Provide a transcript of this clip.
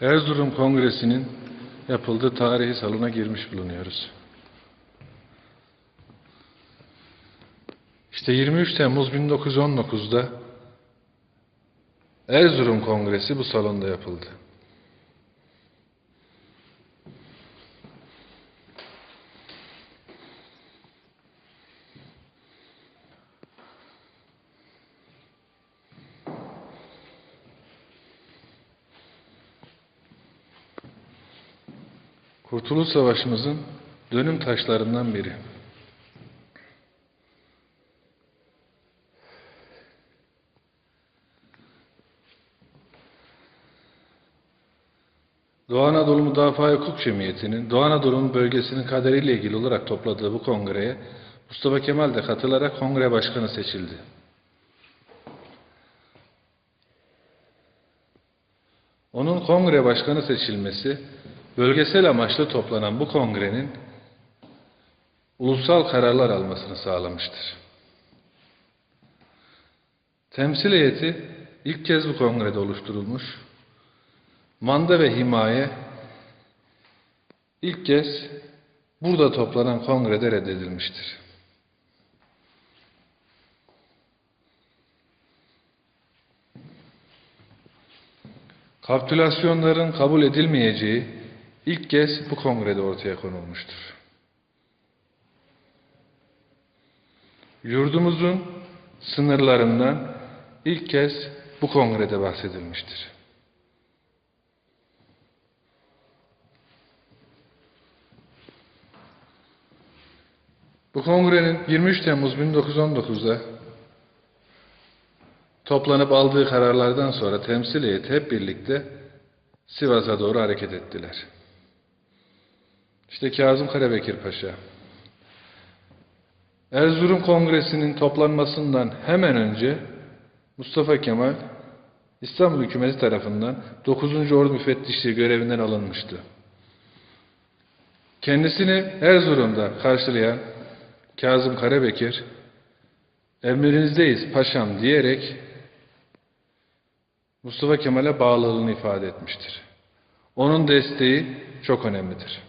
Erzurum Kongresi'nin yapıldığı tarihi salona girmiş bulunuyoruz. İşte 23 Temmuz 1919'da Erzurum Kongresi bu salonda yapıldı. Kurtuluş Savaşımızın dönüm taşlarından biri. Doğu Anadolu Müdafaa Hukuk Cemiyeti'nin Doğu Anadolu bölgesinin kaderiyle ilgili olarak topladığı bu kongreye Mustafa Kemal de katılarak kongre başkanı seçildi. Onun kongre başkanı seçilmesi, bölgesel amaçlı toplanan bu kongrenin ulusal kararlar almasını sağlamıştır. Temsil heyeti ilk kez bu kongrede oluşturulmuş. Manda ve himaye ilk kez burada toplanan kongrede reddedilmiştir. Kapitülasyonların kabul edilmeyeceği ilk kez bu kongrede ortaya konulmuştur. Yurdumuzun sınırlarından ilk kez bu kongrede bahsedilmiştir. Bu kongrenin 23 Temmuz 1919'da toplanıp aldığı kararlardan sonra temsil heyeti hep birlikte Sivas'a doğru hareket ettiler. İşte Kazım Karabekir Paşa. Erzurum Kongresi'nin toplanmasından hemen önce Mustafa Kemal İstanbul hükümeti tarafından 9. Ordu Müfettişliği görevinden alınmıştı. Kendisini Erzurum'da karşılayan Kazım Karabekir, emrinizdeyiz paşam diyerek Mustafa Kemal'e bağlılığını ifade etmiştir. Onun desteği çok önemlidir.